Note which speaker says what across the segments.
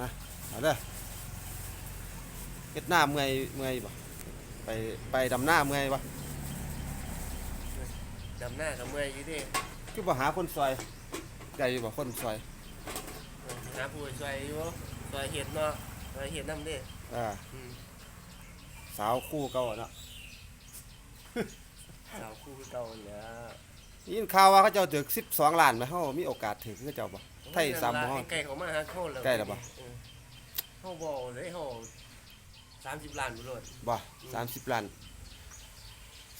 Speaker 1: มาเอาเด้อเฮ็ดหน้าเมื่อยเมื่อยบ่ไปไปดำหน้าเมื่อยบ่
Speaker 2: ดำหน้ากับเมื่อยอยู่ดิ
Speaker 1: คือบ่หาคนซอยได้อยู่บ่คนซอย
Speaker 2: หาผู้ช่วยอยู่ช่วยเห็ดเนาะช่วยเห็ดน้ำดิ
Speaker 1: อ่า
Speaker 2: อืม
Speaker 1: สาวคู่เก่าอะเนาะ
Speaker 2: สาวคู่คือเก่าเนี่ย
Speaker 1: ยินข่าวว่าเขาเจ้าถึก12ล้านไหมเฮามีโอกาสถึกคือเจ้าบ่ ไทยสามหม้อ
Speaker 2: ใกล้เขามาหาเขาแล้ว
Speaker 1: ใกล้แล้วบ่
Speaker 2: เออเขาบอกเลยเขาสามสิบล้านบุรุษ
Speaker 1: บ่30ล้าน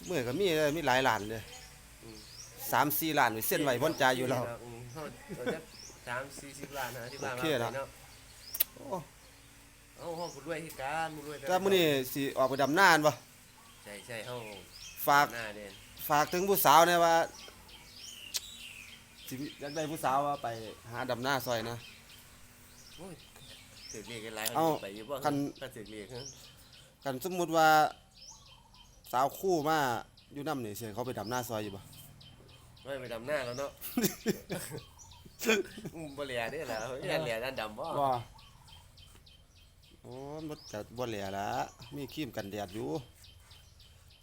Speaker 1: มื้อก็มีเลยมีหลายล้านเลย
Speaker 2: อืม
Speaker 1: 3 4ล้านไว้เส้นไว้บนจ่ายอยู่แล้ว
Speaker 2: อืมเขาตัวจะสามสี่สิบล้านนะที่ล้าน
Speaker 1: โอเคแล้ว
Speaker 2: เนาะ
Speaker 1: โอ้
Speaker 2: เอาเขาบุรวยที่การบุรวย
Speaker 1: แต่มื้อนี้สิออกไปดำนาอันบ่
Speaker 2: ใช่ใช่เขา
Speaker 1: ฝาก
Speaker 2: หน้าเด่น
Speaker 1: ฝากถึงผู้สาวเนี่ยว่า สิอยากได้ผู้สาวว่าไปหาดำหน้าซอยนะ
Speaker 2: โอ้ยถือเรียกกันหลาย
Speaker 1: เอ้า
Speaker 2: ไปอยู่บ่
Speaker 1: คัน
Speaker 2: ก็ถือเรียกฮะ
Speaker 1: กันสมมุติว่าสาวคู่มาอยู่น้ำนี่เสียเขาไปดำหน้าซอยอยู่บ่
Speaker 2: ไม่ไปดำหน้าแล้วเนาะอืมบ่เหลียได้แล้วอย่าเหลียด้านดำบ่
Speaker 1: บ่โอ้มันจะบ่เหลือละมีครีมกันแดดอยู่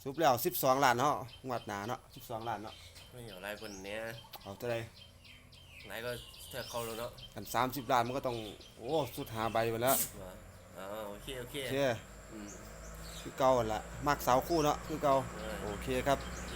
Speaker 1: สุบแล้ว12ล้านเนาะงวดหน้าเนาะ12ล้านเนาะ
Speaker 2: ไม่เอาหลายคนเนี้ย
Speaker 1: เอาเท่าใด
Speaker 2: หลายก็เท่าเขาแล้วเนาะ
Speaker 1: กัน30ล้านมันก็ต้องโอ้สุดหาใบไปแล้ว
Speaker 2: ว่าอ๋อโอเคโอเค
Speaker 1: โอเค
Speaker 2: อืม
Speaker 1: คือเก่าหั่นละมักสาวคู่เนาะคือเก่า
Speaker 2: เออ
Speaker 1: โอเคครับ
Speaker 2: โอเค